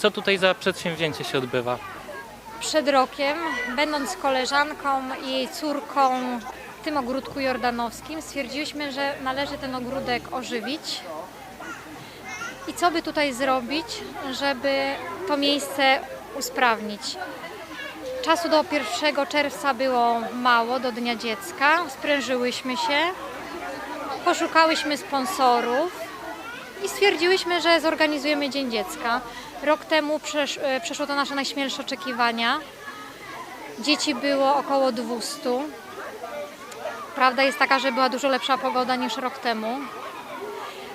Co tutaj za przedsięwzięcie się odbywa? Przed rokiem, będąc koleżanką i jej córką w tym ogródku jordanowskim, stwierdziłyśmy, że należy ten ogródek ożywić. I co by tutaj zrobić, żeby to miejsce usprawnić? Czasu do 1 czerwca było mało, do Dnia Dziecka. Sprężyłyśmy się, poszukałyśmy sponsorów i stwierdziłyśmy, że zorganizujemy Dzień Dziecka. Rok temu przesz, e, przeszło to nasze najśmielsze oczekiwania. Dzieci było około 200. Prawda jest taka, że była dużo lepsza pogoda niż rok temu.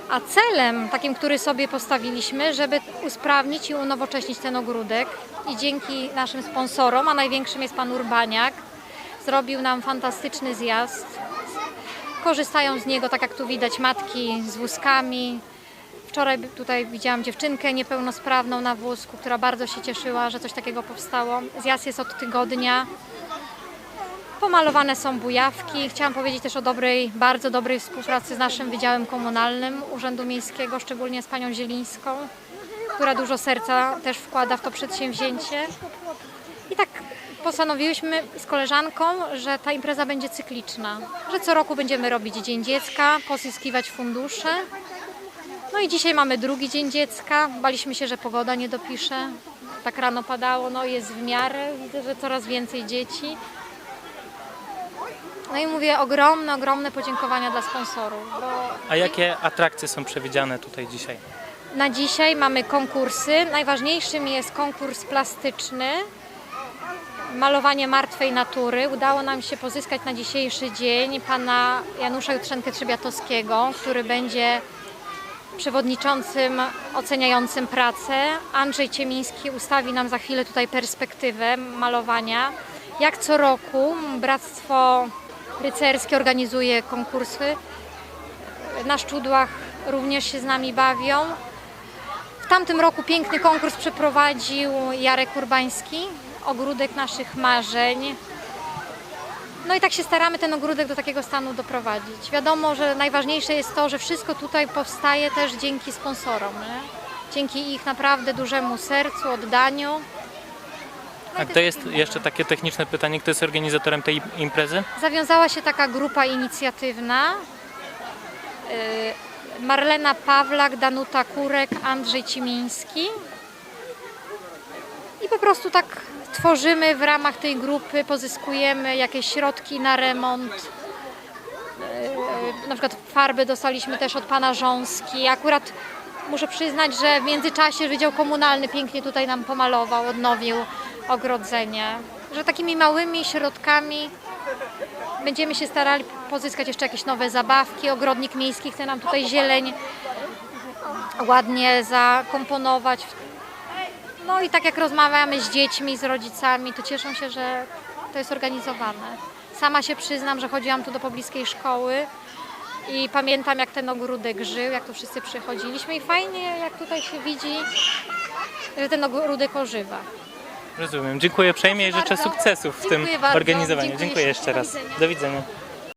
A celem takim, który sobie postawiliśmy, żeby usprawnić i unowocześnić ten ogródek i dzięki naszym sponsorom, a największym jest pan Urbaniak, zrobił nam fantastyczny zjazd. Korzystają z niego, tak jak tu widać, matki z wózkami. Wczoraj tutaj widziałam dziewczynkę niepełnosprawną na wózku, która bardzo się cieszyła, że coś takiego powstało. Zjazd jest od tygodnia. Pomalowane są bujawki. Chciałam powiedzieć też o dobrej, bardzo dobrej współpracy z naszym Wydziałem Komunalnym Urzędu Miejskiego, szczególnie z panią Zielińską, która dużo serca też wkłada w to przedsięwzięcie. I tak postanowiłyśmy z koleżanką, że ta impreza będzie cykliczna, że co roku będziemy robić Dzień Dziecka, pozyskiwać fundusze. No i dzisiaj mamy drugi Dzień Dziecka. Baliśmy się, że pogoda nie dopisze. Tak rano padało, no jest w miarę. Widzę, że coraz więcej dzieci. No i mówię ogromne, ogromne podziękowania dla sponsorów, bo A jakie atrakcje są przewidziane tutaj dzisiaj? na dzisiaj mamy konkursy. Najważniejszym jest konkurs plastyczny, malowanie martwej natury. Udało nam się pozyskać na dzisiejszy dzień pana Janusza Jutrzenkę-Trzebiatowskiego, który będzie przewodniczącym oceniającym pracę. Andrzej Ciemiński ustawi nam za chwilę tutaj perspektywę malowania. Jak co roku Bractwo Rycerskie organizuje konkursy. Na szczudłach również się z nami bawią. W tamtym roku piękny konkurs przeprowadził Jarek Urbański, ogródek naszych marzeń. No i tak się staramy ten ogródek do takiego stanu doprowadzić. Wiadomo, że najważniejsze jest to, że wszystko tutaj powstaje też dzięki sponsorom. Nie? Dzięki ich naprawdę dużemu sercu, oddaniu. No A i to też jest jeszcze takie techniczne pytanie, kto jest organizatorem tej imprezy? Zawiązała się taka grupa inicjatywna. Yy, Marlena Pawlak, Danuta Kurek, Andrzej Cimiński. I po prostu tak tworzymy w ramach tej grupy, pozyskujemy jakieś środki na remont. Yy, Na przykład farby dostaliśmy też od pana Rząski. Akurat muszę przyznać, że w międzyczasie Wydział Komunalny pięknie tutaj nam pomalował, odnowił ogrodzenie. Że takimi małymi środkami Będziemy się starali pozyskać jeszcze jakieś nowe zabawki. Ogrodnik miejski chce nam tutaj zieleń ładnie zakomponować. No i tak jak rozmawiamy z dziećmi, z rodzicami, to cieszą się, że to jest organizowane. Sama się przyznam, że chodziłam tu do pobliskiej szkoły i pamiętam jak ten ogródek żył, jak tu wszyscy przychodziliśmy i fajnie jak tutaj się widzi, że ten ogródek ożywa. Rozumiem. Dziękuję uprzejmie i życzę bardzo. sukcesów w tym bardzo. organizowaniu. Dziękuję Dziękuję jeszcze raz. Do widzenia.